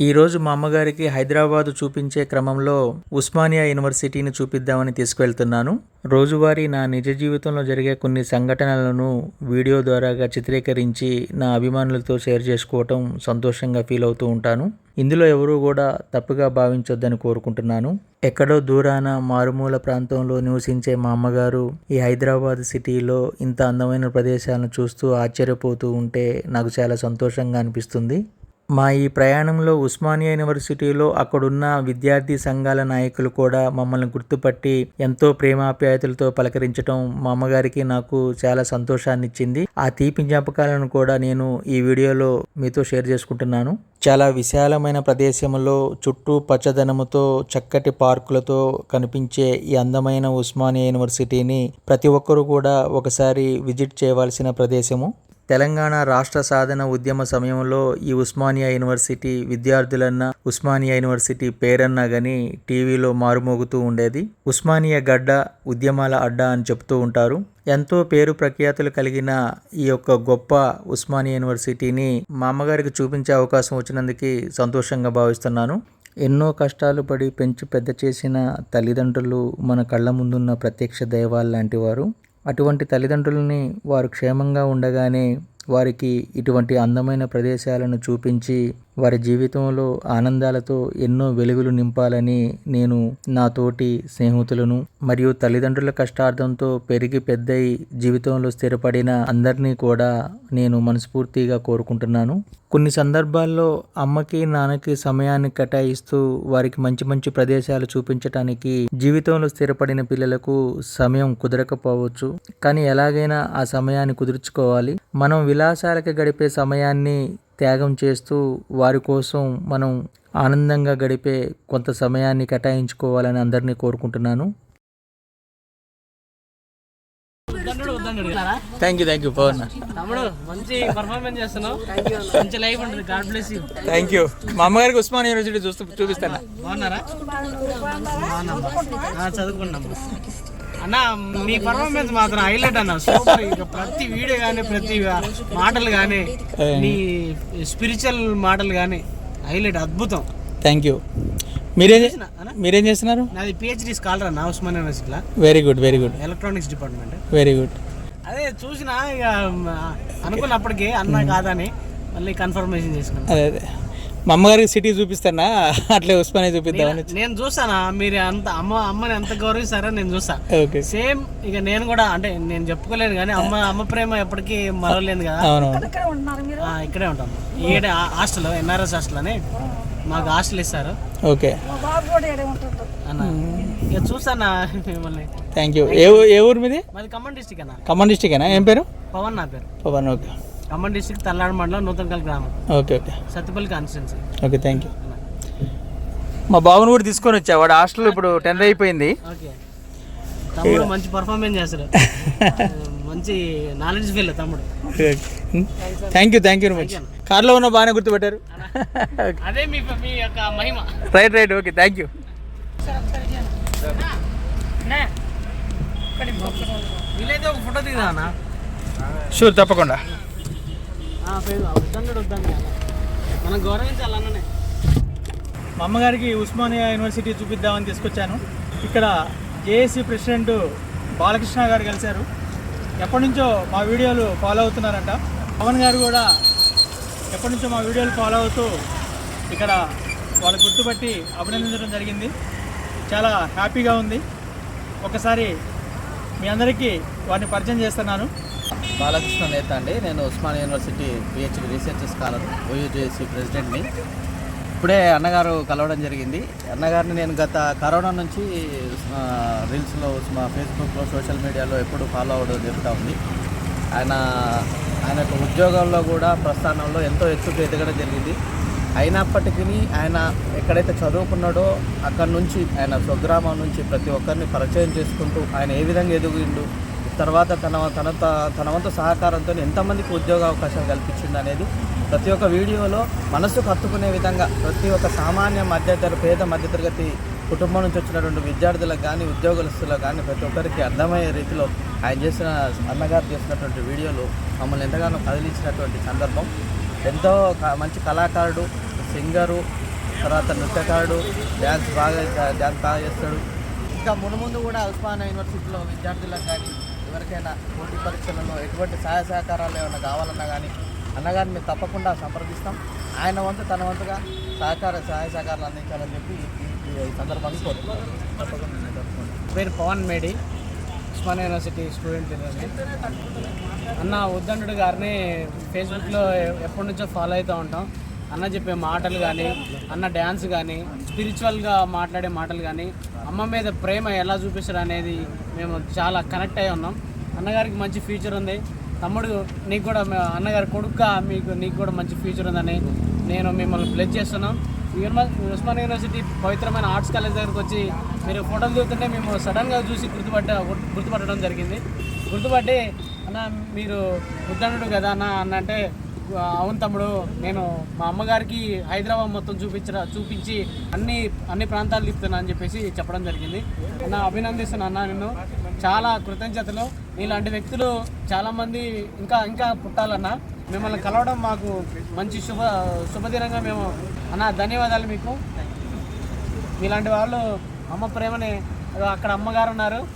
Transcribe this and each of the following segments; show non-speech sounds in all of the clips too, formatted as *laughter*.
ఈరోజు మా అమ్మగారికి హైదరాబాదు చూపించే క్రమంలో ఉస్మానియా యూనివర్సిటీని చూపిద్దామని తీసుకువెళ్తున్నాను. రోజువారీ నా నిజ జీవితంలో జరిగే కొన్ని సంఘటనలను వీడియో ద్వారాగా చిత్రీకరించి నా అభిమానులతో షేర్ చేసుకోవటం సంతోషంగా ఫీల్ అవుతూ ఉంటాను. ఇందులో ఎవరూ కూడా తప్పుగా భావించొద్దని కోరుకుంటున్నాను. ఎక్కడో దూరాన మారుమూల ప్రాంతంలో నివసించే మా అమ్మగారు ఈ హైదరాబాద్ సిటీలో ఇంత అందమైన ప్రదేశాలను చూస్తూ ఆశ్చర్యపోతూ ఉంటే నాకు చాలా సంతోషంగా అనిపిస్తుంది. మా ఈ ప్రయాణంలో ఉస్మానియా యూనివర్సిటీలో అక్కడున్న విద్యార్థి సంఘాల నాయకులు కూడా మమ్మల్ని గుర్తుపట్టి ఎంతో ప్రేమాప్యాయతలతో పలకరించడం మా అమ్మగారికి నాకు చాలా సంతోషాన్ని ఇచ్చింది ఆ తీపి జ్ఞాపకాలను కూడా నేను ఈ వీడియోలో మీతో షేర్ చేసుకుంటున్నాను. చాలా విశాలమైన ప్రదేశంలో చుట్టూ పచ్చదనముతో చక్కటి పార్కులతో కనిపించే ఈ అందమైన ఉస్మానియా యూనివర్సిటీని ప్రతి ఒక్కరూ కూడా ఒకసారి విజిట్ చేయవలసిన ప్రదేశము. తెలంగాణ రాష్ట్ర సాధన ఉద్యమ సమయంలో ఈ ఉస్మానియా యూనివర్సిటీ విద్యార్థులన్నా ఉస్మానియా యూనివర్సిటీ పేరన్నా కానీ టీవీలో మారుమోగుతూ ఉండేది. ఉస్మానియా గడ్డ ఉద్యమాల అడ్డ అని చెప్తూ ఉంటారు. ఎంతో పేరు ప్రఖ్యాతులు కలిగిన ఈ యొక్క గొప్ప ఉస్మానియా యూనివర్సిటీని మా అమ్మగారికి చూపించే అవకాశం వచ్చినందుకు సంతోషంగా భావిస్తున్నాను. ఎన్నో కష్టాలు పడి పెంచి పెద్ద చేసిన తల్లిదండ్రులు మన కళ్ళ ముందున్న ప్రత్యక్ష దైవాలు లాంటి వారు. అటువంటి తల్లిదండ్రులని వారు క్షేమంగా ఉండగానే వారికి ఇటువంటి అందమైన ప్రదేశాలను చూపించి వారి జీవితంలో ఆనందాలతో ఎన్నో వెలుగులు నింపాలని నేను నా తోటి స్నేహితులను మరియు తల్లిదండ్రుల కష్టార్థంతో పెరిగి పెద్దయి జీవితంలో స్థిరపడిన అందరినీ కూడా నేను మనస్ఫూర్తిగా కోరుకుంటున్నాను. కొన్ని సందర్భాల్లో అమ్మకి నాన్నకి సమయాన్ని కేటాయిస్తూ వారికి మంచి మంచి ప్రదేశాలు చూపించటానికి జీవితంలో స్థిరపడిన పిల్లలకు సమయం కుదరకపోవచ్చు. కానీ ఎలాగైనా ఆ సమయాన్ని కుదుర్చుకోవాలి. మనం విలాసాలకి గడిపే సమయాన్ని త్యాగం చేస్తూ వారి కోసం మనం ఆనందంగా గడిపే కొంత సమయాన్ని కేటాయించుకోవాలని అందరినీ కోరుకుంటున్నాను. Thank you thank you Pavan తమ్ముడు మంచి పర్ఫార్మెన్స్ చేస్తున్నావు. మంచి లైఫ్ ఉంటుంది. God bless you thank you మా అమ్మగారికి ఉస్మాన్ యూనివర్సిటీ చూస్తూ చూపిస్తాను. బాగున్నారా? చదువుకున్నాం అన్న మీ పర్ఫార్మెన్స్ మాత్రం హైలైట్ అన్న. సూపర్ ఇక ప్రతి వీడియో కానీ ప్రతి మాటలు కానీ నీ స్పిరిచువల్ మాటలు కానీ హైలైట్ అద్భుతం. థ్యాంక్ యూ మీరేం? మీరేం చేస్తున్నారు? నాది పిహెచ్డి స్కాలర్ అన్న ఉస్మాన్ యూనివర్సిటీలో very good very good electronics department very good అదే చూసిన ఇక అనుకున్నప్పటికీ అన్న కాదని మళ్ళీ కన్ఫర్మేషన్ చేసుకున్నాను అదే అదే. మా అమ్మగారికి సిటీ చూపిస్తానా? అట్లే ఉస్మానియా చూపిద్దామని నేను చూస్తానా? మీరు అంత అమ్మ అమ్మని ఎంత గౌరవిస్తారో నేను చూస్తా. ఓకే. సేమ్ ఇక నేను కూడా అంటే నేను చెప్పుకోలేను కానీ అమ్మ అమ్మ ప్రేమ ఎప్పటికీ మరవలేదు కదా. ఇక్కడే ఉంటాం. ఈడే హాస్టల్ ఎన్ఆర్ఎస్ హాస్టల్ అని మాకు హాస్టల్ ఇస్తారు. ఓకే. అన్న ఇక చూస్తానా మిమ్మల్ని? థ్యాంక్ యూ ఏ ఏ ఊరు మీది? మాది ఖమ్మం డిస్టిక్ అన్న. ఖమ్మం డిస్టికేనా ఏం పేరు? పవన్ నా పేరు. పవన్ ఓకే. ఖమ్మం డిస్టిక్ తల్లాడు మండలం నూతనకల్ గ్రామం. Okay okay. Sathupalli constituency. Okay thank you. మా బాబుని కూడా తీసుకొని వచ్చా? వాడు హాస్టల్ ఇప్పుడు టెన్త్ అయిపోయింది. ఓకే. తమ్ముడు మంచి పర్ఫార్మెన్స్ చేస్తాడు. *laughs* మంచి నాలెడ్జ్ ఫీల్ తమ్ముడు. Thank you thank you very much కార్లో ఉన్న బాగానే గుర్తుపెట్టారు. *laughs* అదే మీ మీ యొక్క మహిమ. Right right okay thank you వీలైతే ఒక ఫోటో దిగుదా అన్న. షూర్ తప్పకుండా. వద్దంటాడు వద్దండి మనం గౌరవించాలి అన్ననే మా అమ్మగారికి ఉస్మానియా యూనివర్సిటీ చూపిద్దామని తీసుకొచ్చాను. ఇక్కడ జేఏసీ ప్రెసిడెంట్ బాలకృష్ణ గారు కలిశారు. ఎప్పటి నుంచో మా వీడియోలు ఫాలో అవుతున్నారంట. పవన్ గారు కూడా ఎప్పటి నుంచో మా వీడియోలు ఫాలో అవుతూ ఇక్కడ వాళ్ళు గుర్తుపట్టి అభినందించడం జరిగింది. చాలా హ్యాపీగా ఉంది. ఒకసారి మీ అందరికీ వారిని పరిచయం చేస్తున్నాను. బాలకృష్ణ నేత అండి. నేను Osman university PhD research scholar OUJC ప్రెసిడెంట్ని ఇప్పుడే అన్నగారు కలవడం జరిగింది. అన్నగారిని నేను గత కరోనా నుంచి రీల్స్లో మా ఫేస్బుక్లో సోషల్ మీడియాలో ఎప్పుడు ఫాలో అవ్వడం జరుగుతూ ఉంది. ఆయన ఆయన యొక్క ఉద్యోగంలో కూడా ప్రస్థానంలో ఎంతో ఎత్తుకు ఎదగడం జరిగింది. అయినప్పటికీ ఆయన ఎక్కడైతే చదువుకున్నాడో అక్కడి నుంచి ఆయన స్వగ్రామం నుంచి ప్రతి ఒక్కరిని పరిచయం చేసుకుంటూ ఆయన ఏ విధంగా ఎదిగిండు తర్వాత తన తన తన వంతు సహకారంతో ఎంతమందికి ఉద్యోగ అవకాశాలు కల్పించింది అనేది ప్రతి ఒక్క వీడియోలో మనసుకు హత్తుకునే విధంగా ప్రతి ఒక్క సామాన్య మధ్యతర పేద మధ్యతరగతి కుటుంబం నుంచి వచ్చినటువంటి విద్యార్థులకు కానీ ఉద్యోగస్తులకు కానీ ప్రతి ఒక్కరికి అర్థమయ్యే రీతిలో ఆయన చేసిన అన్నగారు చేసినటువంటి వీడియోలు మమ్మల్ని ఎంతగానో కదిలించినటువంటి సందర్భం. ఎంతో మంచి కళాకారుడు సింగరు తర్వాత నృత్యకారుడు డ్యాన్స్ బాగా డ్యాన్స్ బాగా చేస్తాడు. ఇంకా మునుముందు కూడా ఉస్మానియా యూనివర్సిటీలో విద్యార్థులకు కానీ ఎవరికైనా పోటీ పరీక్షలలో ఎటువంటి సహాయ సహకారాలు ఏమైనా కావాలన్నా కానీ అన్నగారిని మేము తప్పకుండా సంప్రదిస్తాం. ఆయన వంతు తన వంతుగా సహకార సహాయ సహకారాలు అందించాలని చెప్పి ఈ- సందర్భాన్ని సందర్భంగా తప్పకుండా. పేరు పవన్ మేడి ఉస్మానియా యూనివర్సిటీ స్టూడెంట్ అన్న ఉద్దండు గారిని ఫేస్బుక్లో ఎప్పటి నుంచో ఫాలో అవుతూ ఉంటాం. అన్న చెప్పే మాటలు కానీ అన్న డ్యాన్స్ కానీ స్పిరిచువల్గా మాట్లాడే మాటలు కానీ అమ్మ మీద ప్రేమ ఎలా చూపిస్తారు అనేది మేము చాలా కనెక్ట్ అయి ఉన్నాం. అన్నగారికి మంచి ఫ్యూచర్ ఉంది. తమ్ముడు నీకు కూడా అన్నగారి కొడుకుగా మీకు నీకు కూడా మంచి ఫ్యూచర్ ఉందని నేను మిమ్మల్ని ప్లెజ్ చేస్తున్నాం. ఉస్మాన్ యూనివర్సిటీ పవిత్రమైన ఆర్ట్స్ కాలేజ్ దగ్గరకు వచ్చి మీరు ఫోటోలు దిగుతుంటే మేము సడన్గా చూసి గుర్తుపట్ట గుర్తుపట్టడం జరిగింది. గుర్తుపట్టి అన్న మీరు ఉద్దండు కదా అన్న అన్న అంటే అవును తమ్ముడు. నేను మా అమ్మగారికి హైదరాబాద్ మొత్తం చూపించరా చూపించి అన్ని అన్ని ప్రాంతాలు తిప్పుతున్నా అని చెప్పేసి చెప్పడం జరిగింది. అన్న అభినందిస్తున్నా అన్న నిన్ను. చాలా కృతజ్ఞతలు. ఇలాంటి వ్యక్తులు చాలామంది ఇంకా ఇంకా పుట్టాలన్న. మిమ్మల్ని కలవడం మాకు మంచి శుభ శుభదినంగా మేము అన్న ధన్యవాదాలు మీకు. మీలాంటి వాళ్ళు అమ్మ ప్రేమని అక్కడ అమ్మగారు ఉన్నారు.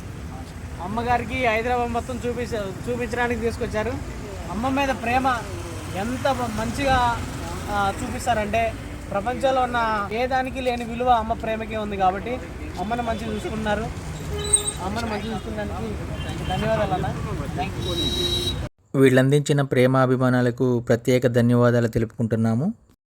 అమ్మగారికి హైదరాబాద్ మొత్తం చూపించ చూపించడానికి తీసుకొచ్చారు. అమ్మ మీద ప్రేమ ఎంత మంచిగా చూపిస్తారంటే ప్రపంచంలో ఉన్న ఏ దానికి లేని విలువ అమ్మ ప్రేమకే ఉంది కాబట్టి అమ్మని మంచిగా చూసుకున్నారు అమ్మని మంచిగా చూసుకున్నానికి ధన్యవాదాలు అన్న. థ్యాంక్ యూ వీళ్ళందించిన ప్రేమాభిమానాలకు ప్రత్యేక ధన్యవాదాలు తెలుపుకుంటున్నాము.